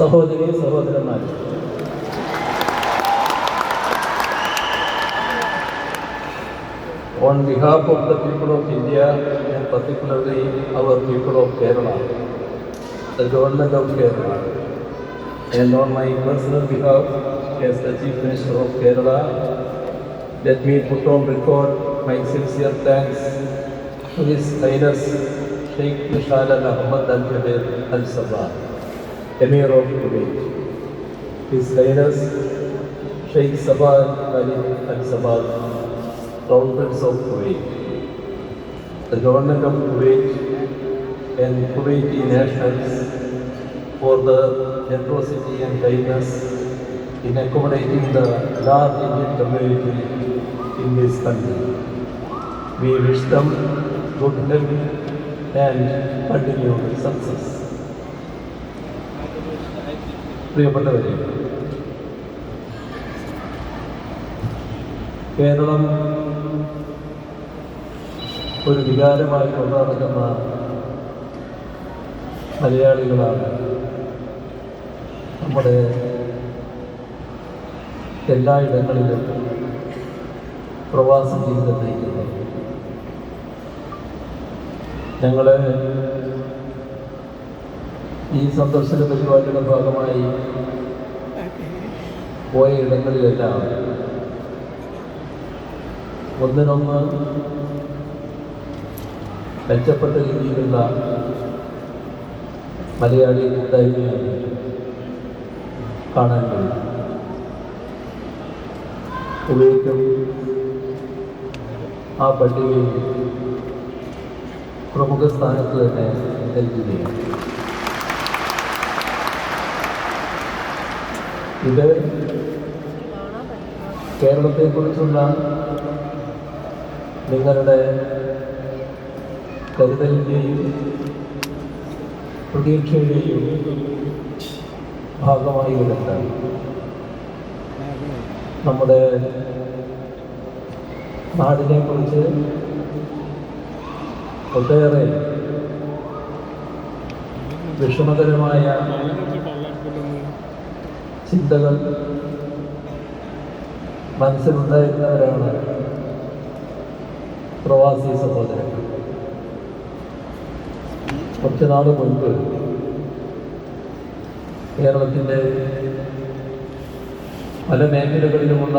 സഹോദരി സഹോദരന്മാർ On behalf of the people of India and particularly our people of Kerala, the government of Kerala, and on my personal behalf as the Chief Minister of Kerala, let me put on record my sincere thanks to His Highness Sheikh Nishalan Ahmad Al Jaber Al Sabah, Emir of Kuwait. His Highness Sheikh Sabah Ali Al Sabah, Crown Prince of Kuwait, the government of Kuwait and Kuwaiti nationals for the generosity and kindness in accommodating the large Indian community in this country. We wish them good health and continued success. പ്രിയപ്പെട്ടവരെ കേരളം ഒരു വികാരമായി കൊണ്ടുനടക്കുന്ന മലയാളികളാണ് നമ്മുടെ എല്ലായിടങ്ങളിലും പ്രവാസ ജീവിതം നയിക്കുന്നത്. ഞങ്ങൾ ഈ സന്ദർശന പരിപാടിയുടെ ഭാഗമായി പോയ ഇടങ്ങളിലെല്ലാം ഒന്നിനൊന്ന് മെച്ചപ്പെട്ട രീതിയിലുള്ള മലയാളി കൂട്ടായ്മയാണ് കാണാൻ കഴിയും. കുവൈറ്റും ആ പട്ടികയിൽ പ്രമുഖ സ്ഥാനത്ത് തന്നെ നൽകുകയാണ്. ഇത് കേരളത്തെക്കുറിച്ചുള്ള നിങ്ങളുടെ കരുതലിന്റെയും പ്രതീക്ഷയുടെയും ഭാഗമായി വരുന്നത് നമ്മുടെ നാടിനെക്കുറിച്ച് ഒട്ടേറെ വിഷമകരമായ ചിന്തകൾ മനസ്സിലുണ്ടായിരുന്നവരാണ് പ്രവാസി സഹോദരൻ കുറച്ച് നാൾ മുൻപ് കേരളത്തിന്റെ പല മേഖലകളിലുമുള്ള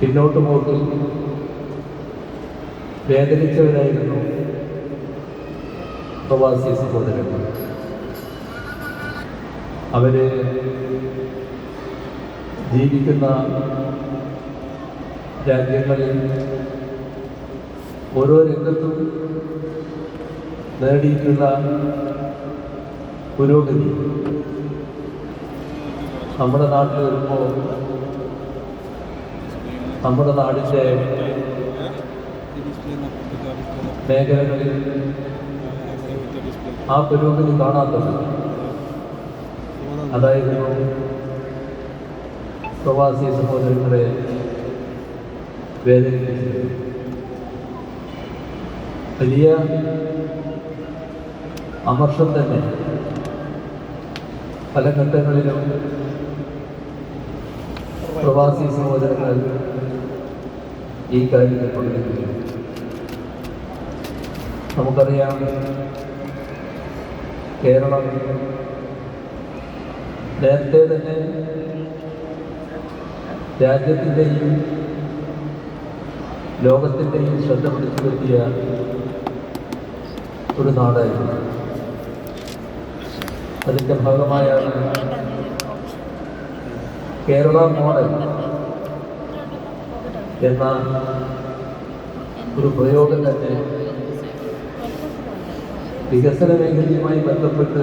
പിന്നോട്ട് പോക്കിൽ വേദനിച്ചവരായിരുന്നു പ്രവാസി സഹോദരങ്ങൾ. അവർ ജീവിക്കുന്ന രാജ്യങ്ങളിൽ ഓരോ രംഗത്തും നേടിയിട്ടുള്ള പുരോഗതി നമ്മുടെ നാട്ടിൽ വരുമ്പോൾ നമ്മുടെ നാടിന്റെ മേഖലകളിൽ ആ പുരോഗതി കാണാത്തത് അതായിരുന്നു പ്രവാസി സഹോദരങ്ങളെ വേദനിപ്പിച്ചത്. വലിയ അമർഷം തന്നെ പല ഘട്ടങ്ങളിലും പ്രവാസി സഹോദരങ്ങൾ ഈ കാര്യത്തിൽ പങ്കെടുക്കുന്നു നമുക്കറിയാം കേരളം നേരത്തെ തന്നെ രാജ്യത്തിന്റെയും ലോകത്തിന്റെയും ശ്രദ്ധ പിടിച്ചു പറ്റിയ ഒരു നാടായിരുന്നു. അതിന്റെ ഭാഗമായാണ് കേരള മോഡൽ എന്ന ഒരു പ്രയോഗം തന്നെ വികസന മേഖലയുമായി ബന്ധപ്പെട്ട്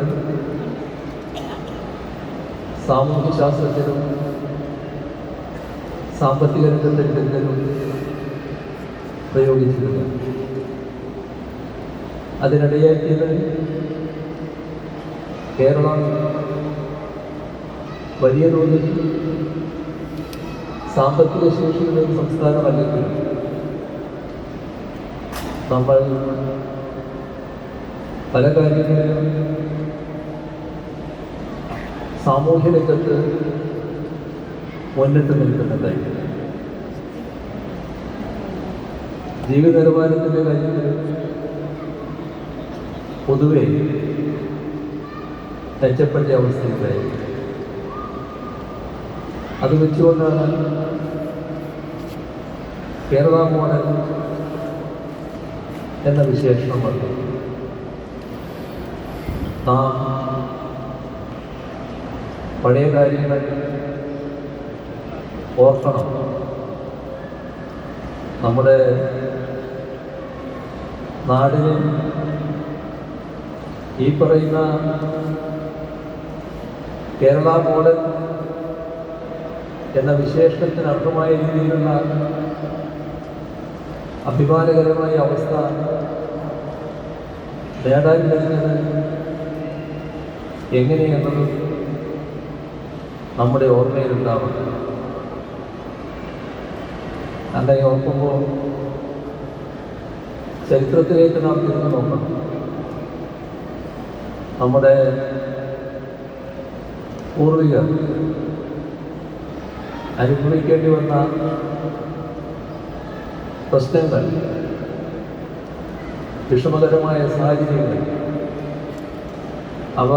സാമൂഹ്യ ശാസ്ത്രജ്ഞരും സാമ്പത്തിക രംഗത്തെ വിദഗ്ധരും പ്രയോഗിച്ചിരുന്നു അതിനിടയാക്കിയത് കേരളം വലിയ തോതിൽ സാമ്പത്തിക ശേഷിയുള്ള ഒരു സംസ്ഥാനമല്ലെങ്കിൽ നമ്മൾ പല കാര്യങ്ങളിലും സാമൂഹ്യ രംഗത്ത് മുന്നിട്ട് നിൽക്കുന്നത് ജീവിത നിലവാരത്തിന്റെ കാര്യത്തിൽ പൊതുവെ മെച്ചപ്പെട്ട അവസ്ഥയിലായി. അത് വെച്ചുകൊണ്ടാണ് കേരള മോഡൽ എന്ന വിശേഷണം വന്നത്. നാം പഴയ കാര്യങ്ങൾ ഓർക്കണം. നമ്മുടെ നാടിന് ഈ പറയുന്ന കേരള മോഡൽ എന്ന വിശേഷത്തിന് അർത്ഥമായ രീതിയിലുള്ള അഭിമാനകരമായ അവസ്ഥ നേടാൻ കഴിഞ്ഞത് എങ്ങനെയെന്നത് നമ്മുടെ ഓർമ്മയിലുണ്ടാവും അങ്ങനെ ഓർക്കുമ്പോൾ ചരിത്രത്തിലേക്ക് നാം തിരിഞ്ഞു നോക്കണം. നമ്മുടെ പൂർവികർ അനുഭവിക്കേണ്ടി വന്ന പ്രശ്നങ്ങൾ വിഷമകരമായ സാഹചര്യങ്ങൾ അവ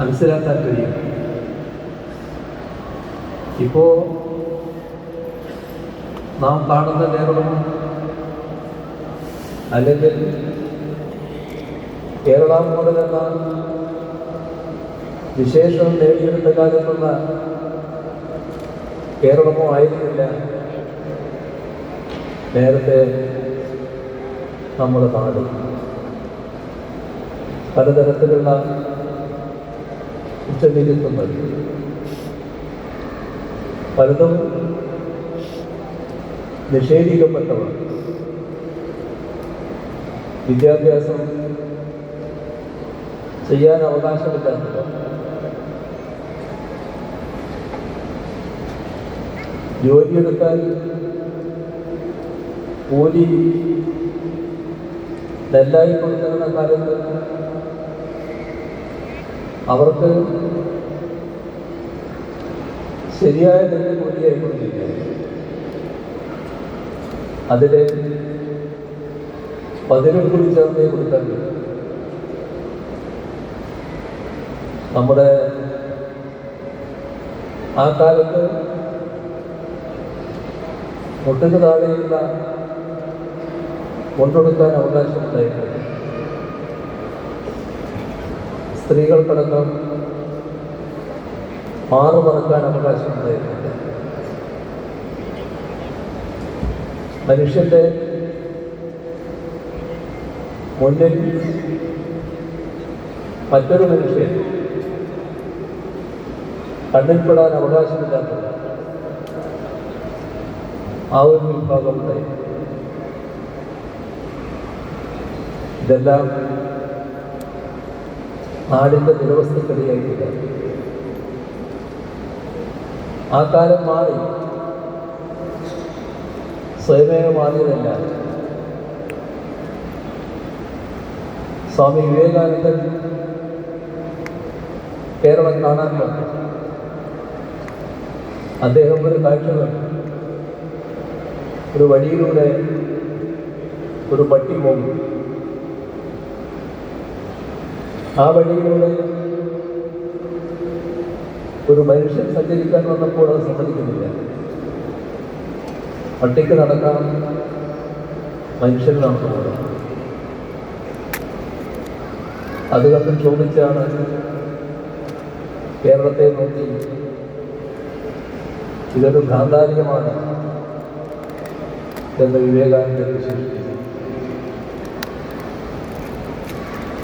മനസ്സിലാക്കാൻ കഴിയും. ഇപ്പോ നാം കാണുന്ന കേരളം അല്ലെങ്കിൽ കേരള മോഡലെന്ന വിശേഷം നേടിയെടുത്ത കാലത്തുള്ള കേരളമോ ആയിരുന്നില്ല. നേരത്തെ നമ്മുടെ നാട് പലതരത്തിലുള്ള കുറ്റനിരുത്തുകൾ പലതും നിഷേധിക്കപ്പെട്ടവർ. വിദ്യാഭ്യാസം ചെയ്യാൻ അവകാശമില്ലാത്തവർ. ജോലിയെടുക്കാൻ കൂലി നെല്ലായി കൊടുക്കുന്ന കാലത്ത് അവർക്ക് ശരിയായ നെല്ല് കൂടിയായിക്കൊണ്ടിരിക്കുക അതിലെ പതിനും കൂടി ചേർന്നേ കൊടുക്കാൻ നമ്മുടെ ആ കാലത്ത് മുട്ടിന് താഴെയുള്ള കൊണ്ടുകൊടുക്കാൻ അവകാശമുണ്ടായിട്ടുണ്ട്. സ്ത്രീകൾക്കടക്കം മാറു മറക്കാൻ അവകാശമുണ്ടായിട്ടുണ്ട് മനുഷ്യന്റെ മുന്നിൽ മറ്റൊരു മനുഷ്യൻ കണ്ണിൽപ്പെടാൻ അവകാശമില്ലാത്തത് ആ ഒരു വിഭാഗം ഉണ്ടായി. ഇതെല്ലാം നാടിന്റെ നിലവസ്ഥക്കളിയായിട്ടില്ല ആ കാലം മാറി. സ്വയമേവ മാറിയതല്ല. സ്വാമി വിവേകാനന്ദൻ കേരളം കാണാൻ വന്നു. അദ്ദേഹം ഒരു കാഴ്ച കണ്ടു ഒരു വഴിയിലൂടെ ഒരു പട്ടി പോകും ആ വഴിയിലൂടെ ഒരു മനുഷ്യൻ സഞ്ചരിക്കാൻ വന്നപ്പോൾ അത് സമ്മതിക്കുന്നില്ല പട്ടിക്ക് നടക്കാം മനുഷ്യൻ നടന്നു അത് കണ്ട് ചോദിച്ചാണ് കേരളത്തെ നോക്കി. ഇതൊരു ഗാന്ധാരികമാണ് എന്ന് വിവേകാനന്ദ വിശേഷിപ്പിച്ചു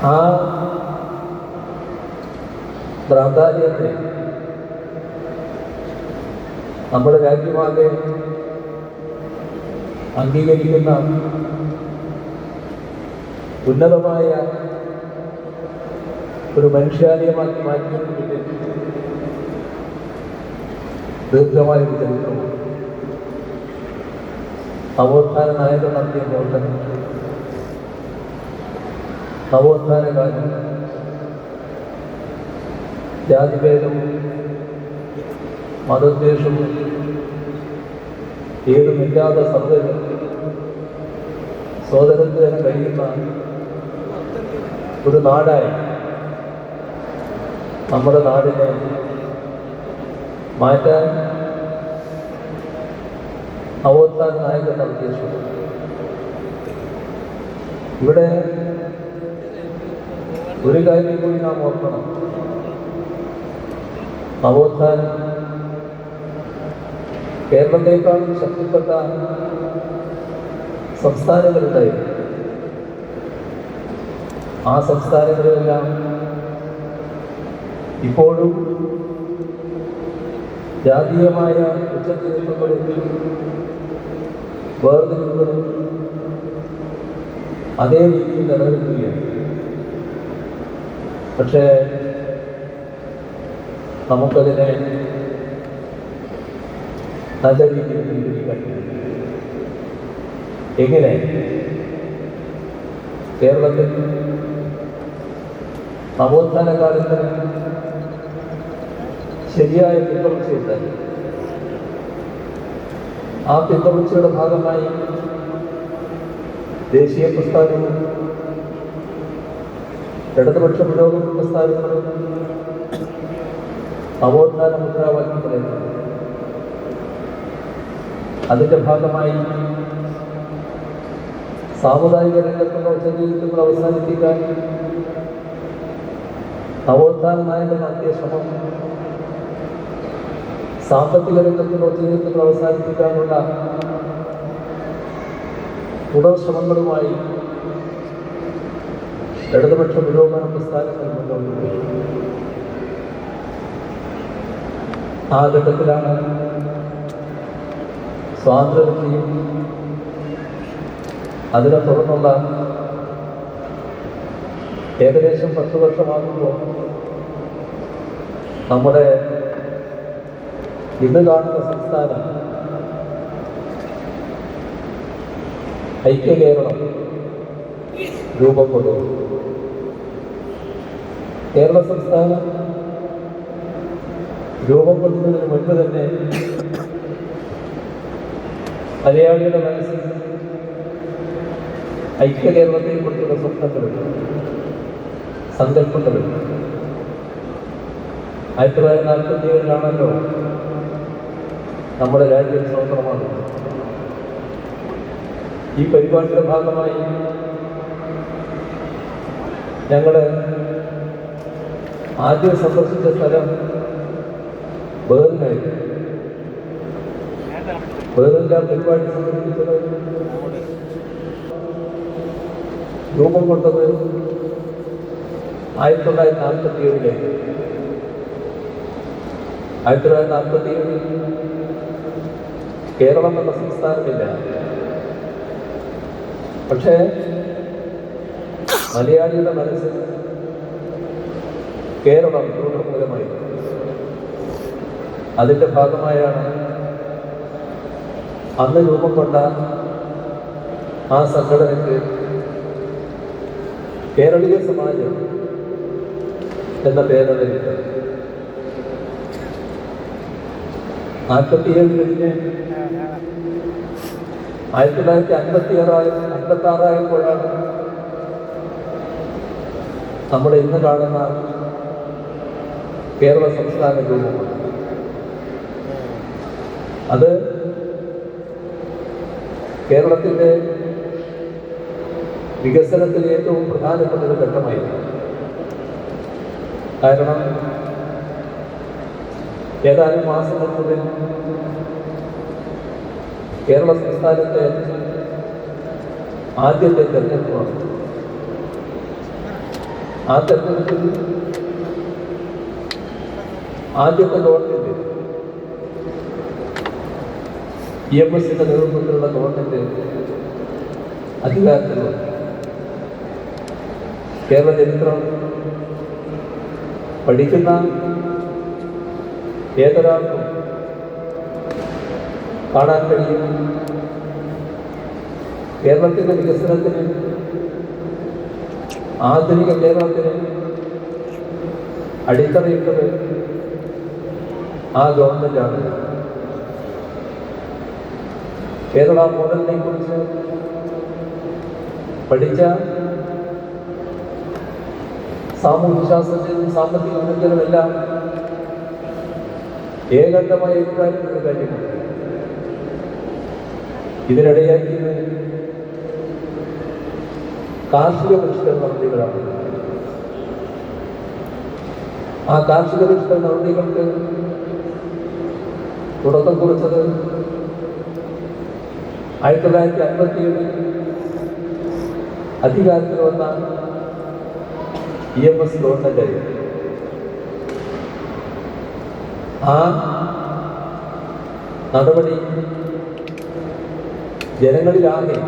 ആ ഭ്രാന്താരിയത്തെ നമ്മുടെ രാജ്യമാകെ അംഗീകരിക്കുന്ന ഉന്നതമായ ഒരു മനുഷ്യാലയമാക്കി മാറ്റിയതിന് ദീർഘമായ ഒരു ചരിത്രമാണ് നവോത്ഥാന നായകർ നടത്തിയ പ്രവർത്തനം നവോത്ഥാന കാലം ജാതിഭേദവും മതദ്വേഷം ഏതുമില്ലാതെ സർവരും സോദരത്തിന് കഴിയുന്ന ഒരു നാടായി നമ്മുടെ നാടിനെ മാറ്റാൻ നവോത്ഥാന നായകൻ നടത്തിയ ശ്രമം ഇവിടെ ഒരു കാര്യം കൂടി നാം ഓർക്കണം. നവോത്ഥാനം കേരളത്തെക്കാൾ ശക്തിപ്പെട്ട സംസ്ഥാനങ്ങളുണ്ടായിരുന്നു. ആ സംസ്ഥാനങ്ങളിലെല്ലാം ഇപ്പോഴും ജാതീയമായ ഉച്ചതിരിപ്പുകളിൽ വേർതിരിവുകളും അതേ രീതിയിൽ നിലനിൽക്കുകയാണ്. പക്ഷേ നമുക്കതിനെ നല്ല രീതിയിൽ കഴിയും. എങ്ങനെ കേരളത്തിൽ നവോത്ഥാന കാലത്ത് ശരിയായ പിന്തുടർച്ചയുണ്ടായി ആ പിന്തുടർച്ചയുടെ ഭാഗമായി ദേശീയ പ്രസ്ഥാനവും ഇടതുപക്ഷ പുരോഗമന പ്രസ്ഥാനങ്ങളും നവോത്ഥാന മുദ്രാവാക്യം പറയുന്നത്. അതിന്റെ ഭാഗമായി സാമുദായിക രംഗത്തുള്ള ഉച്ചജീവിതങ്ങൾ അവസാനിപ്പിക്കാൻ നവോത്ഥാന നായകൻ നടത്തിയ ശ്രമം സാമ്പത്തിക രംഗത്തുള്ള ഉച്ചജീവിതങ്ങൾ അവസാനിപ്പിക്കാനുള്ള തുടർ ശ്രമങ്ങളുമായി ഇടതുപക്ഷ പുരോഗമന പ്രസ്ഥാനങ്ങൾ മുന്നോട്ട് പോയി ആ ഘട്ടത്തിലാണ് സ്വാതന്ത്ര്യത്തിയും അതിനെ തുടർന്നുള്ള ഏകദേശം പത്ത് വർഷമാകുമ്പോൾ നമ്മുടെ ഇന്ന് കാണുന്ന സംസ്ഥാനം ഐക്യ കേരളം രൂപം കൊണ്ടു കേരള സംസ്ഥാനം രൂപം കൊള്ളുന്നതിന് മുൻപ് തന്നെ മലയാളിയുടെ മനസ്സിൽ ഐക്യ കേരളത്തെ കുറിച്ചുള്ള സ്വപ്നങ്ങളുണ്ട്. സങ്കല്പങ്ങളുണ്ട്. ആയിരത്തി തൊള്ളായിരത്തി നാൽപ്പത്തി ഏഴിലാണല്ലോ നമ്മുടെ രാജ്യം സ്വതന്ത്രമാണ് ഈ പരിപാടിയുടെ ഭാഗമായി ഞങ്ങൾ ആദ്യം സന്ദർശിച്ച സ്ഥലം ബേറിനായിരുന്നു ബേറിന്റെ പരിപാടി സംഘടിപ്പിച്ചത്. രൂപം കൊണ്ടത് ആയിരത്തി തൊള്ളായിരത്തി നാൽപ്പത്തി ഏഴിലെ ആയിരത്തി തൊള്ളായിരത്തി നാൽപ്പത്തി ഏഴിൽ കേരളം എന്ന സംസ്ഥാനമില്ല. പക്ഷേ മലയാളിയുടെ മനസ്സിൽ കേരളം അതിന്റെ ഭാഗമായാണ് അന്ന് രൂപം കൊണ്ട ആ സംഘടനയ്ക്ക് കേരളീയ സമാജം എന്ന പേരറിയില്ല നാൽപ്പത്തിയേഴ് കഴിഞ്ഞ് ആയിരത്തി തൊള്ളായിരത്തി അൻപത്തി ആറായി അൻപത്തി ആറായപ്പോഴാണ് നമ്മുടെ ഇന്ന് കാണുന്ന കേരള സംസ്ഥാന രൂപമാണ് അത് കേരളത്തിന്റെ വികസനത്തിൽ ഏറ്റവും പ്രധാനപ്പെട്ട ഒരു ഘട്ടമായിരുന്നു കാരണം ഏതാനും മാസങ്ങൾക്കുള്ളിൽ കേരള സംസ്ഥാനത്തെ ആദ്യത്തെ തെരഞ്ഞെടുപ്പാണ്. ആ തെരഞ്ഞെടുപ്പിൽ ആദ്യത്തെ ഗവൺമെന്റ് ഇ എം എസിന്റെ നേതൃത്വത്തിലുള്ള ഗവൺമെന്റ് അധികാരത്തിൽ കേരള ചരിത്രം പഠിക്കുന്ന ഏതൊരാൾക്കും കാണാൻ കഴിയും. കേരളത്തിന്റെ വികസനത്തിന് ആധുനിക കേരളത്തിന് അടിത്തറയിട്ടത് ആ ഗവൺമെന്റാണ് കേരള മോഡലിനെ കുറിച്ച് പഠിച്ച സാമൂഹ്യശാസ്ത്രജ്ഞരും സാമ്പത്തിക വിദഗ്ധരുമെല്ലാം ഏകണ്ഠമായ അഭിപ്രായപ്പെട്ട കാര്യമാണ് ഇതിനിടയാക്കിയത് കാർഷിക പരിഷ്കരണ നടപടികളാണ്. ആ കാർഷിക പരിഷ്കരണ നടപടികൾക്ക് തുടക്കം കുറിച്ചത് ആയിരത്തി തൊള്ളായിരത്തി അൻപത്തിയേഴിൽ അധികാരത്തിൽ വന്ന ഇ എം എസ് ഗവൺമെന്റ് ആ നടപടി ജനങ്ങളിലാകെ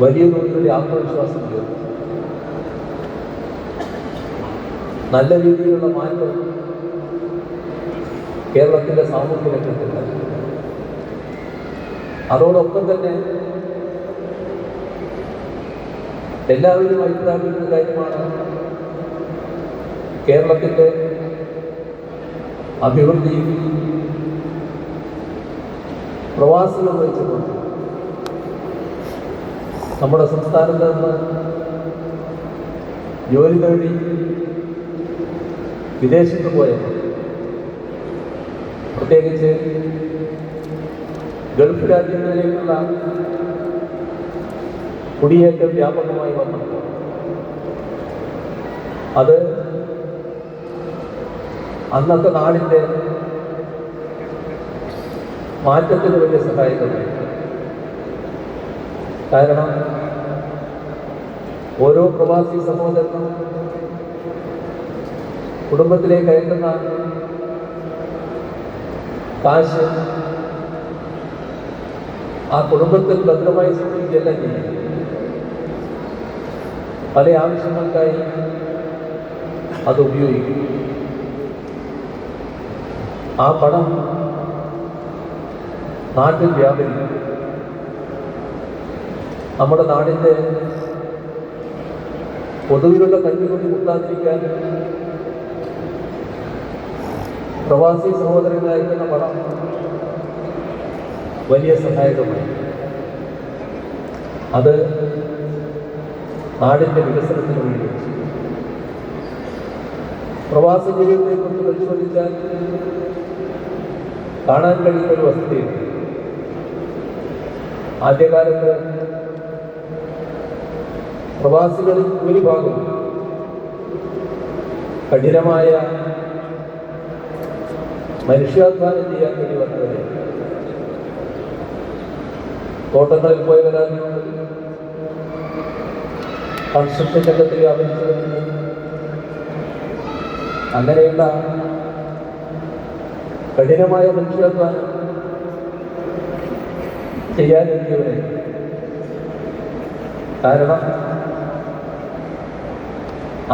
വലിയ തോതിലുള്ള ആത്മവിശ്വാസം തീർന്നു നല്ല രീതിയിലുള്ള മാറ്റം കേരളത്തിന്റെ സാമൂഹ്യ രംഗത്തുണ്ടായി അതോടൊപ്പം തന്നെ എല്ലാവരും അഭിപ്രായപ്പെടുന്ന കാര്യമാണ് കേരളത്തിന്റെ അഭിവൃദ്ധി പ്രവാസികൾ വെച്ചുകൊണ്ട് നമ്മുടെ സംസ്ഥാനത്ത് നിന്ന് ജോലി തേടി വിദേശത്ത് പോയ പ്രത്യേകിച്ച് ഗൾഫ് രാജ്യങ്ങളിലേക്കുള്ള കുടിയേറ്റം വ്യാപകമായി വന്നു അത് അന്നത്തെ നാടിന്റെ മാറ്റത്തിന് വലിയ സഹായകമായി. കാരണം ഓരോ പ്രവാസി സഹോദരനും കുടുംബത്തിലേക്ക് അയക്കുന്ന കാശ് ആ കുടുംബത്തിൽ ഭദ്രമായി സൂക്ഷിക്കുകയല്ല ചെയ്യുന്നത്. പല ആവശ്യങ്ങൾക്കായി അത് ഉപയോഗിക്കും ആ പണം നാട്ടിൽ വ്യാപരിക്കും നമ്മുടെ നാടിന്റെ പൊതുവിലുള്ള കഞ്ഞുകൊണ്ട് മുട്ടാതിരിക്കാൻ പ്രവാസി സഹോദരങ്ങളായിരിക്കുന്ന പണം വലിയ സഹായകമായി. അത് നാടിന്റെ വികസനത്തിന് വേണ്ടി. പ്രവാസ ജീവിതത്തെക്കുറിച്ച് പരിശോധിച്ചാൽ കാണാൻ കഴിയുന്ന ഒരു വസ്തുതയുണ്ട്. ആദ്യകാലത്ത് പ്രവാസികളിൽ ഭൂരിഭാഗം കഠിനമായ മനുഷ്യാധ്വാനം ചെയ്യാൻ വേണ്ടി വന്നവരെ തോട്ടങ്ങളിൽ പോയി വരാൻ കൺസ്ട്രക്ഷൻ രംഗത്തിൽ വ്യാപരിച്ചവരുണ്ട് അങ്ങനെയുള്ള കഠിനമായ മനുഷ്യാധ്വാനം ചെയ്യാനെത്തിയവരെ കാരണം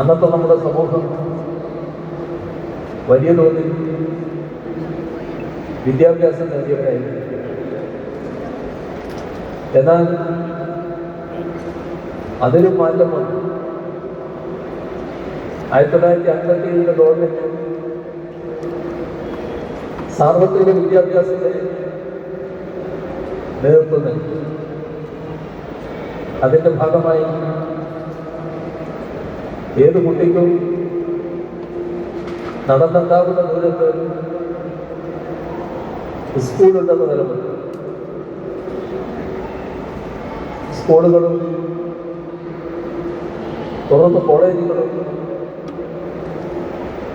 അന്നത്തെ നമ്മുടെ സമൂഹം വലിയ തോതിൽ വിദ്യാഭ്യാസം നേടിയവരായിരുന്നു. എന്നാൽ അതിന് മാറ്റം വന്നു. ആയിരത്തി തൊള്ളായിരത്തി അൻപത്തി ഏഴിലെ ഗവൺമെന്റ് സാർവത്രിക വിദ്യാഭ്യാസത്തെ നേതൃത്വം നൽകി. അതിന്റെ ഭാഗമായി ഏത് കുട്ടിക്കും നടന്നുണ്ടാകുന്ന ദൂരത്ത് സ്കൂളുണ്ടെന്ന് നിലനിൽക്കും സ്കൂളുകളും തുറന്ന് കോളേജുകളും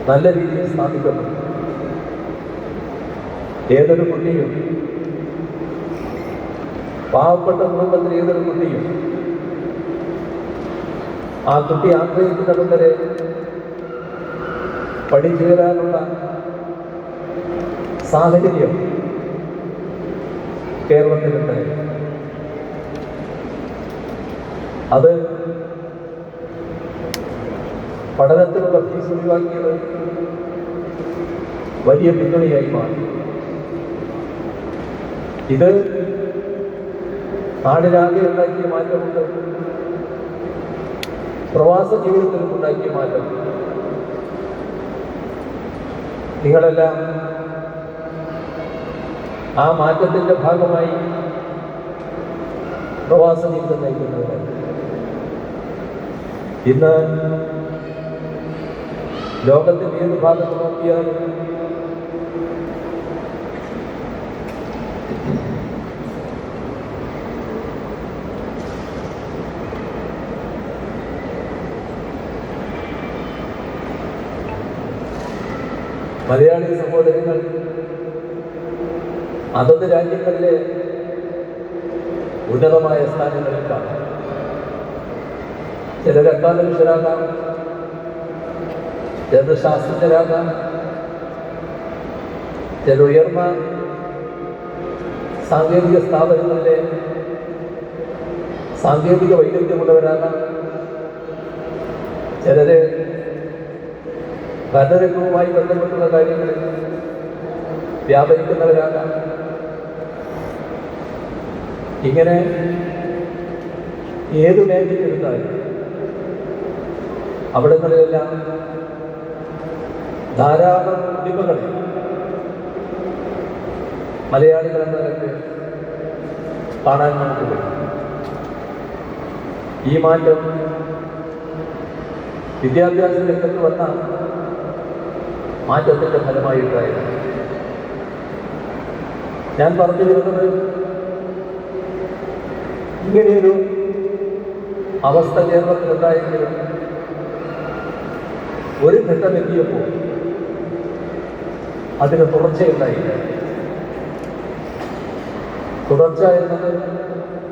നല്ല രീതിയിൽ സ്ഥാപിക്കുന്നു. ഏതൊരു കുട്ടിയും പാവപ്പെട്ട കുടുംബത്തിലെ ഏതൊരു കുട്ടിയും ആ കുട്ടി ആഗ്രഹിക്കുന്നവരെ വരെ പഠിച്ചു വരാനുള്ള സാഹചര്യം കേരളത്തിലുണ്ടായി അത് പഠനത്തിനുള്ള ഫീസ് ഒഴിവാക്കിയത് വലിയ പിന്തുണയായി മാറി. ഇത് നാടിനാകെ ഉണ്ടാക്കിയ മാറ്റമുണ്ട്. പ്രവാസ ജീവിതത്തിലും ഉണ്ടാക്കിയ മാറ്റം. നിങ്ങളെല്ലാം ആ മാറ്റത്തിന്റെ ഭാഗമായി പ്രവാസ ജീവിതം നയിക്കുന്നവരാണ്. ഇന്ന് ലോകത്തിൽ ഏത് ഭാഗത്ത് നോക്കിയാൽ മലയാളി സഹോദരങ്ങൾ അതത് രാജ്യങ്ങളിലെ ഉന്നതമായ സ്ഥാനങ്ങളിൽ കാണും. ചിലർ അക്കാദമിഷരാകാം ചിലർ ശാസ്ത്രജ്ഞരാകാം ചില ഉയർന്ന സാങ്കേതിക സ്ഥാപനങ്ങളിലെ സാങ്കേതിക വൈദഗ്ധ്യമുള്ളവരാകാം ചിലര് ഭരണരംഗവുമായി ബന്ധപ്പെട്ടുള്ള കാര്യങ്ങളിൽ വ്യാപരിക്കുന്നവരാകാം. ഇങ്ങനെ ഏത് മേഖലയെടുത്താലും അവിടങ്ങളിലെല്ലാം ധാരാളം പ്രതിഭകളെ മലയാളികൾ എന്ന നിലയ്ക്ക് കാണാൻ നമുക്ക് ഈ മാറ്റം വിദ്യാഭ്യാസ രംഗത്ത് വന്ന മാറ്റത്തിന്റെ ഫലമായിട്ടായിരുന്നു. ഞാൻ പറഞ്ഞു വരുന്നത് ഇങ്ങനെയൊരു അവസ്ഥ കേരളത്തിലുണ്ടായെങ്കിലും ഒരു ഘട്ടം എത്തിയപ്പോൾ അതിന് തുടർച്ചയുണ്ടായില്ല. തുടർച്ച എന്നത്